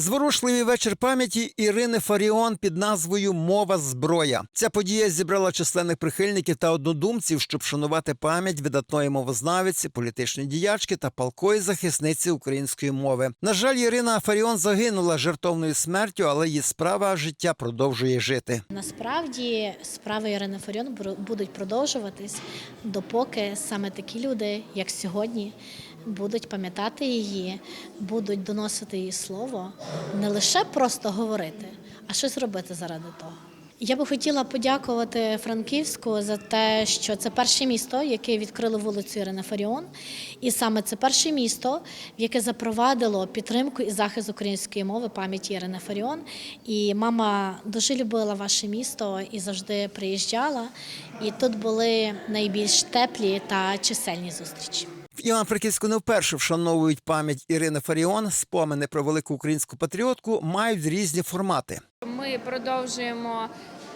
Зворушливий вечір пам'яті Ірини Фаріон під назвою Мова зброя. Ця подія зібрала численних прихильників та однодумців, щоб шанувати пам'ять видатної мовознавиці, політичної діячки та палкої захисниці української мови. На жаль, Ірина Фаріон загинула жертовною смертю, але її справа життя продовжує жити. Насправді справи Ірини Фаріон бу- будуть продовжуватись, допоки саме такі люди, як сьогодні, будуть пам'ятати її, будуть доносити її слово, не лише просто говорити, а щось робити заради того. Я би хотіла подякувати Франківську за те, що це перше місто, яке відкрило вулицю Ірини Фаріон, і саме це перше місто, в яке запровадило підтримку і захист української мови пам'яті Ірини Фаріон. І мама дуже любила ваше місто і завжди приїжджала. І тут були найбільш теплі та чисельні зустрічі. В Івано-Франківську не вперше вшановують пам'ять Ірини Фаріон. Спомини про велику українську патріотку мають різні формати. Ми продовжуємо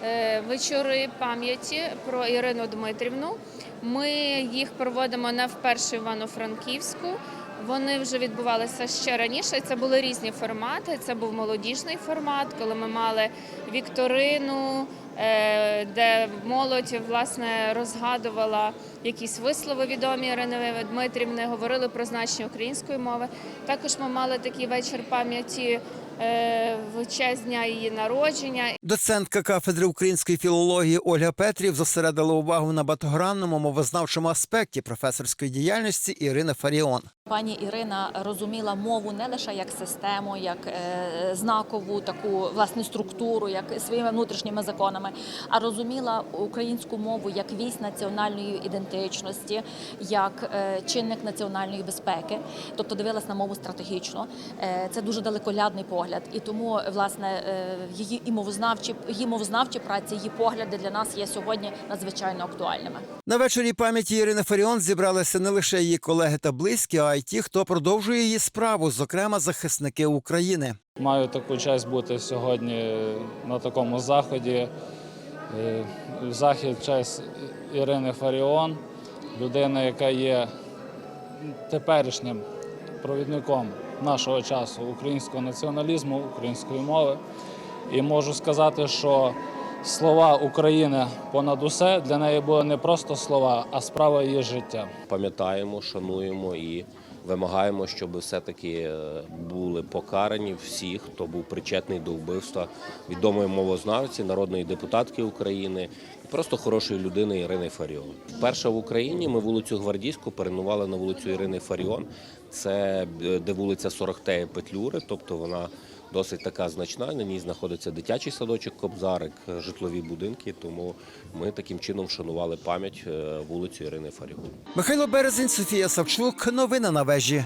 е, вечори пам'яті про Ірину Дмитрівну. Ми їх проводимо не вперше в Івано-Франківську. Вони вже відбувалися ще раніше. Це були різні формати. Це був молодіжний формат, коли ми мали вікторину, де молодь власне розгадувала якісь вислови відомі Ірини Дмитрівни, говорили про значення української мови. Також ми мали такий вечір пам'яті е, в честь дня її народження. Доцентка кафедри української філології Ольга Петрів зосередила увагу на багатогранному мовознавчому аспекті професорської діяльності Ірини Фаріон. Пані Ірина розуміла мову не лише як систему, як е, знакову таку власне структуру, як своїми внутрішніми законами, а розуміла українську мову як вісь національної ідентичності, як е, чинник національної безпеки, тобто дивилась на мову стратегічно. Е, це дуже далеколядний погляд, і тому власне е, її і мовознавчі її мовознавчі праці, її погляди для нас є сьогодні надзвичайно актуальними. На вечорі пам'яті Ірини Фаріон зібралися не лише її колеги та близькі, а й ті, хто продовжує її справу, зокрема захисники України. Маю таку честь бути сьогодні на такому заході. Е, Захід честь Ірини Фаріон, людина, яка є теперішнім провідником нашого часу українського націоналізму, української мови. І можу сказати, що слова України понад усе для неї були не просто слова, а справа її життя. пам'ятаємо, шануємо і вимагаємо, щоб все-таки е, були покарані всі, хто був причетний до вбивства відомої мовознавці, народної депутатки України і просто хорошої людини Ірини Фаріон. Перша в Україні ми вулицю Гвардійську перейменували на вулицю Ірини Фаріон. Це е, де вулиця Сорохтея Петлюри, тобто вона досить така значна. На ній знаходиться дитячий садочок Кобзарик, е, житлові будинки. Тому ми таким чином вшанували пам'ять е, вулицю Ірини Фарігу. Михайло Березень, Софія Савчук. Новини на вежі.